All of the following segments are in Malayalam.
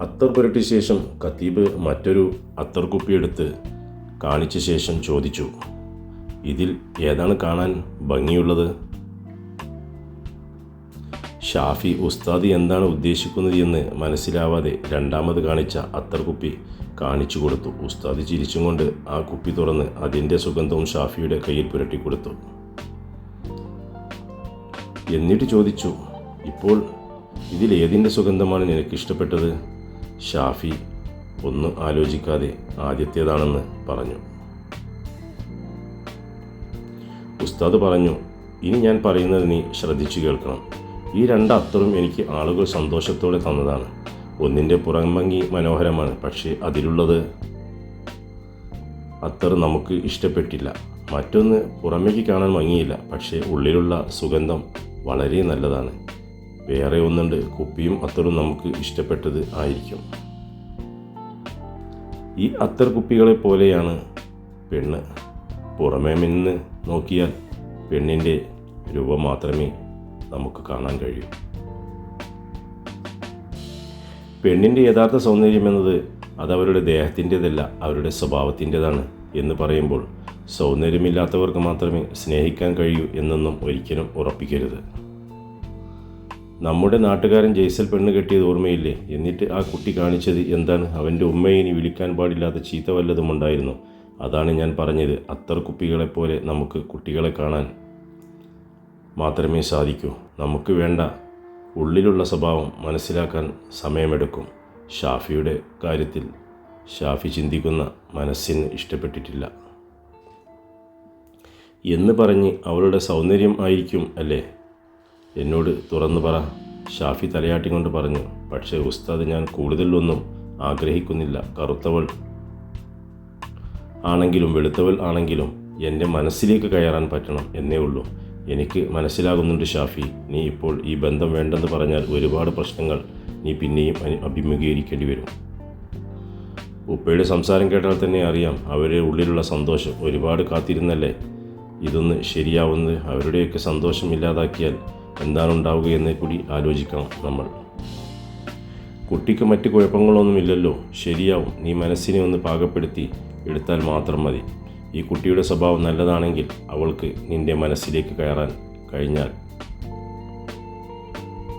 അത്തർ പുരട്ടിയ ശേഷം ഖത്തീബ് മറ്റൊരു അത്തർ കുപ്പിയെടുത്ത് കാണിച്ച ശേഷം ചോദിച്ചു ഇതിൽ ഏതാണ് കാണാൻ ഭംഗിയുള്ളത്? ഷാഫി ഉസ്താദ് എന്താണ് ഉദ്ദേശിക്കുന്നത് എന്ന് മനസ്സിലാവാതെ രണ്ടാമത് കാണിച്ച അത്തർ കുപ്പി കാണിച്ചു കൊടുത്തു. ഉസ്താദ് ചിരിച്ചും കൊണ്ട് ആ കുപ്പി തുറന്ന് അതിന്റെ സുഗന്ധവും ഷാഫിയുടെ കയ്യിൽ പുരട്ടി കൊടുത്തു. എന്നിട്ട് ചോദിച്ചു ഇപ്പോൾ ഇതിൽ ഏതിന്റെ സുഗന്ധമാണ് നിനക്ക് ഇഷ്ടപ്പെട്ടത്? ഷാഫി ഒന്നും ആലോചിക്കാതെ ആദ്യത്തേതാണെന്ന് പറഞ്ഞു. ഉസ്താദ് പറഞ്ഞു ഇനി ഞാൻ പറയുന്നത് നീ ശ്രദ്ധിച്ചു കേൾക്കണം. ഈ രണ്ട് അത്തറും എനിക്ക് ആളുകൾ സന്തോഷത്തോടെ തന്നതാണ്. ഒന്നിന്റെ പുറംഭംഗി മനോഹരമാണ് പക്ഷേ അതിലുള്ളത് അത്തർ നമുക്ക് ഇഷ്ടപ്പെട്ടില്ല. മറ്റൊന്ന് പുറമേക്ക് കാണാൻ ഭംഗിയില്ല പക്ഷേ ഉള്ളിലുള്ള സുഗന്ധം വളരെ നല്ലതാണ്. വേറെ ഒന്നുണ്ട്. കുപ്പിയും അത്തറും നമുക്ക് ഇഷ്ടപ്പെട്ടത് ആയിരിക്കും. ഈ അത്തർ കുപ്പികളെ പോലെയാണ് പെണ്ണ്. പുറമേ നിന്ന് നോക്കിയാൽ പെണ്ണിന്റെ രൂപം മാത്രമേ നമുക്ക് കാണാൻ കഴിയൂ. പെണ്ണിന്റെ യഥാർത്ഥ സൗന്ദര്യം എന്നത് അത് അവരുടെ ദേഹത്തിന്റെതല്ല അവരുടെ സ്വഭാവത്തിന്റെതാണ് എന്ന് പറയുമ്പോൾ സൗന്ദര്യമില്ലാത്തവർക്ക് മാത്രമേ സ്നേഹിക്കാൻ കഴിയൂ എന്നൊന്നും ഒരിക്കലും ഉറപ്പിക്കരുത്. നമ്മുടെ നാട്ടുകാരൻ ജയ്സൽ പെണ്ണ് കെട്ടിയത് ഓർമ്മയില്ലേ? എന്നിട്ട് ആ കുട്ടി കാണിച്ചത് എന്താണ്? അവന്റെ ഉമ്മയെ ഇനി വിളിക്കാൻ പാടില്ലാത്ത ചീത്ത വല്ലതും ഉണ്ടായിരുന്നു. അതാണ് ഞാൻ പറഞ്ഞത്. അത്തർ കുപ്പികളെപ്പോലെ നമുക്ക് കുട്ടികളെ കാണാൻ മാത്രമേ സാധിക്കൂ. നമുക്ക് വേണ്ട ഉള്ളിലുള്ള സ്വഭാവം മനസ്സിലാക്കാൻ സമയമെടുക്കും. ഷാഫിയുടെ കാര്യത്തിൽ ഷാഫി ചിന്തിക്കുന്ന മനസ്സിന് ഇഷ്ടപ്പെട്ടിട്ടില്ല. എന്ന് പറഞ്ഞ് അവളുടെ സൗന്ദര്യം ആയിരിക്കും അല്ലേ? എന്നോട് തുറന്നു പറ. ഷാഫി തലയാട്ടിക്കൊണ്ട് പറഞ്ഞു പക്ഷേ ഉസ്താദ് ഞാൻ കൂടുതലൊന്നും ആഗ്രഹിക്കുന്നില്ല കറുത്തവൾ. ആണെങ്കിലും വെളുത്തവൾ ആണെങ്കിലും എന്റെ മനസ്സിലേക്ക് കയറാൻ പറ്റണം എന്നേ ഉള്ളൂ. എനിക്ക് മനസ്സിലാകുന്നുണ്ട് ഷാഫി നീ ഇപ്പോൾ ഈ ബന്ധം വേണ്ടെന്ന് പറഞ്ഞാൽ ഒരുപാട് പ്രശ്നങ്ങൾ നീ പിന്നെയും അഭിമുഖീകരിക്കേണ്ടി വരും. ഉപ്പയുടെ സംസാരം കേട്ടാൽ തന്നെ അറിയാം അവരുടെ ഉള്ളിലുള്ള സന്തോഷം ഒരുപാട് കാത്തിരുന്നല്ലേ? ഇതൊന്ന് ശരിയാവുന്നത് അവരുടെയൊക്കെ സന്തോഷം ഇല്ലാതാക്കിയാൽ എന്താണ് ഉണ്ടാവുകയെന്ന് കൂടി ആലോചിക്കണം നമ്മൾ. കുട്ടിക്ക് മറ്റ് കുഴപ്പങ്ങളൊന്നുമില്ലല്ലോ. ശരിയാവും. നീ മനസ്സിനെ ഒന്ന് പാകപ്പെടുത്തി എടുത്താൽ മാത്രം മതി. ഈ കുട്ടിയുടെ സ്വഭാവം നല്ലതാണെങ്കിൽ അവൾക്ക് നിന്റെ മനസ്സിലേക്ക് കയറാൻ കഴിഞ്ഞാൽ.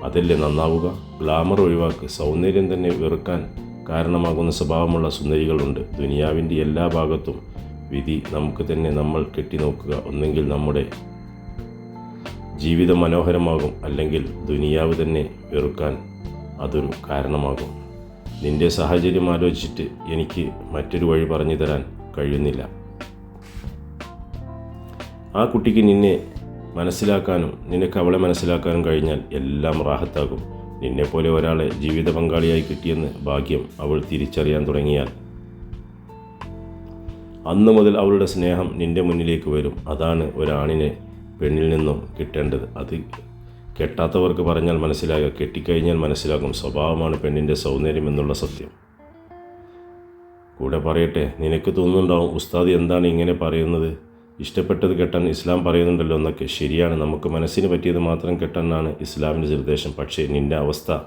അതല്ലേ നന്നാവുക? ഗ്ലാമർ ഒഴിവാക്ക്. സൗന്ദര്യം തന്നെ വെറുക്കാൻ കാരണമാകുന്ന സ്വഭാവമുള്ള സുന്ദരികളുണ്ട്. ദുനിയാവിന്റെ എല്ലാ ഭാഗത്തും വിധി നമുക്ക് തന്നെ നമ്മൾ കെട്ടി നോക്കുക ഒന്നെങ്കിൽ നമ്മുടെ ജീവിതം മനോഹരമാകും അല്ലെങ്കിൽ ദുനിയാവ് തന്നെ വെറുക്കാൻ അതൊരു കാരണമാകും. നിന്റെ സാഹചര്യം ആലോചിച്ചിട്ട് എനിക്ക് മറ്റൊരു വഴി പറഞ്ഞു തരാൻ കഴിയുന്നില്ല. ആ കുട്ടിക്ക് നിന്നെ മനസ്സിലാക്കാനും നിനക്ക് അവളെ മനസ്സിലാക്കാനും കഴിഞ്ഞാൽ എല്ലാം റാഹത്താകും. നിന്നെപ്പോലെ ഒരാളെ ജീവിത പങ്കാളിയായി കിട്ടിയെന്ന് ഭാഗ്യം അവൾ തിരിച്ചറിയാൻ തുടങ്ങിയാൽ അന്നു മുതൽ അവളുടെ സ്നേഹം നിന്റെ മുന്നിലേക്ക് വരും. അതാണ് ഒരാണിനെ പെണ്ണിൽ നിന്നും കിട്ടേണ്ടത് അത് കെട്ടാത്തവർക്ക് പറഞ്ഞാൽ മനസ്സിലാകുക. കെട്ടിക്കഴിഞ്ഞാൽ മനസ്സിലാകും. സ്വഭാവമാണ് പെണ്ണിന്റെ സൗന്ദര്യം എന്നുള്ള സത്യം. കൂടെ പറയട്ടെ നിനക്ക് തോന്നുന്നുണ്ടാവും ഉസ്താദ് എന്താണ് ഇങ്ങനെ പറയുന്നത്? ഇഷ്ടപ്പെട്ടത് കെട്ടാൻ ഇസ്ലാം പറയുന്നുണ്ടല്ലോ എന്നൊക്കെ. ശരിയാണ് നമുക്ക് മനസ്സിന് പറ്റിയത് മാത്രം കെട്ടാനാണ് ഇസ്ലാമിന്റെ നിർദ്ദേശം. പക്ഷേ നിന്റെ അവസ്ഥ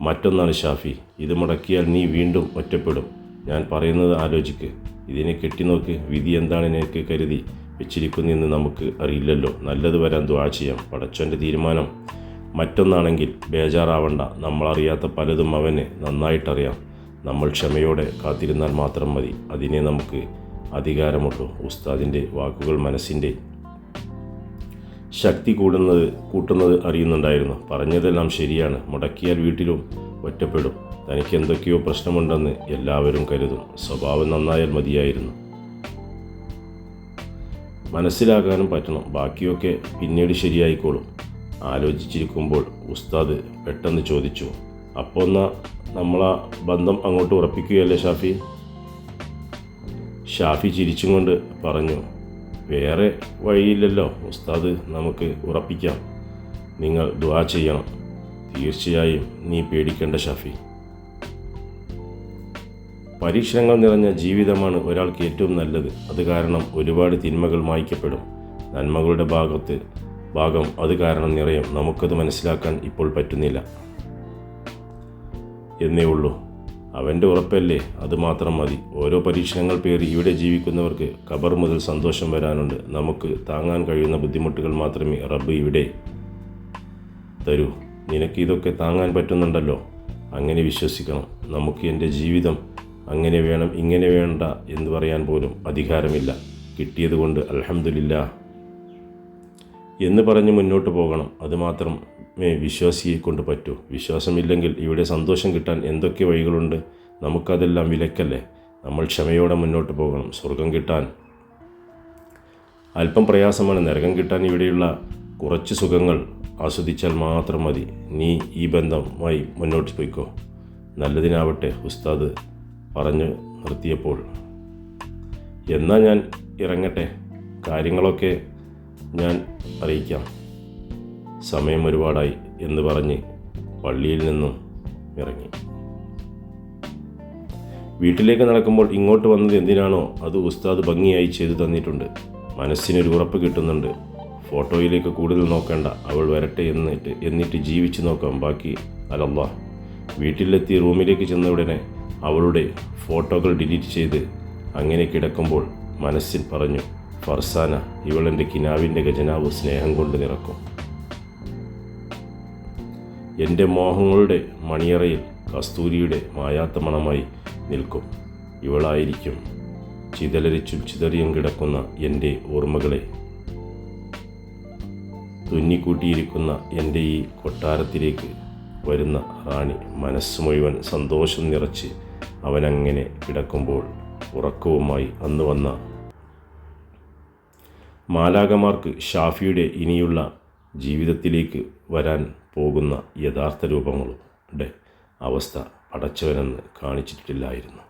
മറ്റൊന്നാണ് ഷാഫി. ഇത് മുടക്കിയാൽ നീ വീണ്ടും ഒറ്റപ്പെടും. ഞാൻ പറയുന്നത് ആലോചിക്ക്. ഇതിനെ കെട്ടിനോക്ക്. വിധി എന്താണ് നിനക്ക് കരുതി? വെച്ചിരിക്കുന്നതെന്ന് നമുക്ക് അറിയില്ലല്ലോ. നല്ലത് വരാൻ ദ്വാ ചെയ്യാം. പടച്ചവന്റെ തീരുമാനം. മറ്റൊന്നാണെങ്കിൽ ബേജാറാവണ്ട. നമ്മളറിയാത്ത പലതും അവന് നന്നായിട്ടറിയാം. നമ്മൾ ക്ഷമയോടെ കാത്തിരുന്നാൽ മാത്രം മതി. അതിനെ നമുക്ക് അധികാരമുള്ളൂ. ഉസ്താദിന്റെ വാക്കുകൾ മനസ്സിന്റെ ശക്തി കൂടുന്നത് കൂട്ടുന്നത് അറിയുന്നുണ്ടായിരുന്നു. പറഞ്ഞതെല്ലാം ശരിയാണ്. മുടക്കിയാൽ വീട്ടിലും ഒറ്റപ്പെടും. തനിക്ക് എന്തൊക്കെയോ പ്രശ്നമുണ്ടെന്ന് എല്ലാവരും കരുതും. സ്വഭാവം നന്നായാൽ മതിയായിരുന്നു. മനസ്സിലാക്കാനും പറ്റണം. ബാക്കിയൊക്കെ പിന്നീട് ശരിയായിക്കോളും. ആലോചിച്ചിരിക്കുമ്പോൾ ഉസ്താദ് പെട്ടെന്ന് ചോദിച്ചു അപ്പോൾ എന്നാ നമ്മളാ ബന്ധം അങ്ങോട്ട് ഉറപ്പിക്കുകയല്ലേ ഷാഫി? ഷാഫി ചിരിച്ചും കൊണ്ട് പറഞ്ഞു വേറെ വഴിയില്ലല്ലോ. ഉസ്താദ് നമുക്ക് ഉറപ്പിക്കാം. നിങ്ങൾ ദുവാ ചെയ്യണം. തീർച്ചയായും നീ പേടിക്കേണ്ട ഷാഫി. പരീക്ഷണങ്ങൾ നിറഞ്ഞ ജീവിതമാണ് ഒരാൾക്ക് ഏറ്റവും നല്ലത്. അത് കാരണം ഒരുപാട് തിന്മകൾ മായ്ക്കപ്പെടും. നന്മകളുടെ ഭാഗത്ത് ഭാഗം അത് കാരണം നിറയും. നമുക്കത് മനസ്സിലാക്കാൻ ഇപ്പോൾ പറ്റുന്നില്ല. എന്നേ ഉള്ളൂ. അവന്റെ ഉറപ്പല്ലേ? അത് മാത്രം മതി. ഓരോ പരീക്ഷണങ്ങൾ പേറി ഇവിടെ ജീവിക്കുന്നവർക്ക് ഖബർ മുതൽ സന്തോഷം വരാനുണ്ട്. നമുക്ക് താങ്ങാൻ കഴിയുന്ന ബുദ്ധിമുട്ടുകൾ മാത്രമേ റബ്ബ് ഇവിടെ തരൂ. നിനക്ക് ഇതൊക്കെ താങ്ങാൻ പറ്റുന്നുണ്ടല്ലോ. അങ്ങനെ വിശ്വസിക്കണം. നമുക്ക് എന്റെ ജീവിതം അങ്ങനെ വേണം ഇങ്ങനെ വേണ്ട എന്ന് പറയാൻ പോലും അധികാരമില്ല. കിട്ടിയതുകൊണ്ട് അലഹമില്ല എന്ന് പറഞ്ഞ് മുന്നോട്ട് പോകണം. അതുമാത്രമേ വിശ്വാസിയെ കൊണ്ട് പറ്റൂ. വിശ്വാസമില്ലെങ്കിൽ ഇവിടെ സന്തോഷം കിട്ടാൻ എന്തൊക്കെ വഴികളുണ്ട്? നമുക്കതെല്ലാം വിലക്കല്ലേ നമ്മൾ ക്ഷമയോടെ മുന്നോട്ട് പോകണം. സ്വർഗം കിട്ടാൻ. അല്പം പ്രയാസമാണ്. നരകം കിട്ടാൻ ഇവിടെയുള്ള കുറച്ച് സുഖങ്ങൾ ആസ്വദിച്ചാൽ മാത്രം മതി. നീ ഈ ബന്ധമായി മുന്നോട്ട് പോയിക്കോ. നല്ലതിനാവട്ടെ ഉസ്താദ്. പറഞ്ഞു നിർത്തിയപ്പോൾ എന്നാൽ ഞാൻ ഇറങ്ങട്ടെ. കാര്യങ്ങളൊക്കെ ഞാൻ അറിയിക്കാം. സമയം ഒരുപാടായി എന്ന് പറഞ്ഞ് പള്ളിയിൽ നിന്നും ഇറങ്ങി. വീട്ടിലേക്ക് നടക്കുമ്പോൾ ഇങ്ങോട്ട് വന്നത് എന്തിനാണോ അത് ഉസ്താദ് ഭംഗിയായി ചെയ്തു തന്നിട്ടുണ്ട്. മനസ്സിനൊരു ഉറപ്പ് കിട്ടുന്നുണ്ട്. ഫോട്ടോയിലേക്ക് കൂടുതൽ നോക്കേണ്ട. അവൾ വരട്ടെ എന്നിട്ട് എന്നിട്ട് ജീവിച്ചു നോക്കാം. ബാക്കി അലല്ലാ വീട്ടിലെത്തി റൂമിലേക്ക് ചെന്ന ഉടനെ അവളുടെ ഫോട്ടോകൾ ഡിലീറ്റ് ചെയ്ത് അങ്ങനെ കിടക്കുമ്പോൾ മനസ്സിൽ പറഞ്ഞു ഫർസാന ഇവളെന്റെ കിനാവിന്റെ ഖജനാവ് സ്നേഹം കൊണ്ട് നിറക്കും. എന്റെ മോഹങ്ങളുടെ മണിയറയിൽ കസ്തൂരിയുടെ മായാത്ത മണമായി നിൽക്കും. ഇവളായിരിക്കും ചിതലരിച്ചും ചിതറിയും കിടക്കുന്ന എന്റെ ഓർമ്മകളെ. തുന്നിക്കൂട്ടിയിരിക്കുന്ന എന്റെ ഈ കൊട്ടാരത്തിലേക്ക് വരുന്ന റാണി മനസ്സ് മുഴുവൻ സന്തോഷം നിറച്ച് അവനങ്ങനെ കിടക്കുമ്പോൾ ഉറക്കവുമായി അന്ന് വന്ന മാലാകമാർക്ക് ഷാഫിയുടെ ഇനിയുള്ള ജീവിതത്തിലേക്ക് വരാൻ പോകുന്ന യഥാർത്ഥ രൂപങ്ങളുടെ അവസ്ഥ പടച്ചവനെന്ന് കാണിച്ചിട്ടില്ലായിരുന്നു.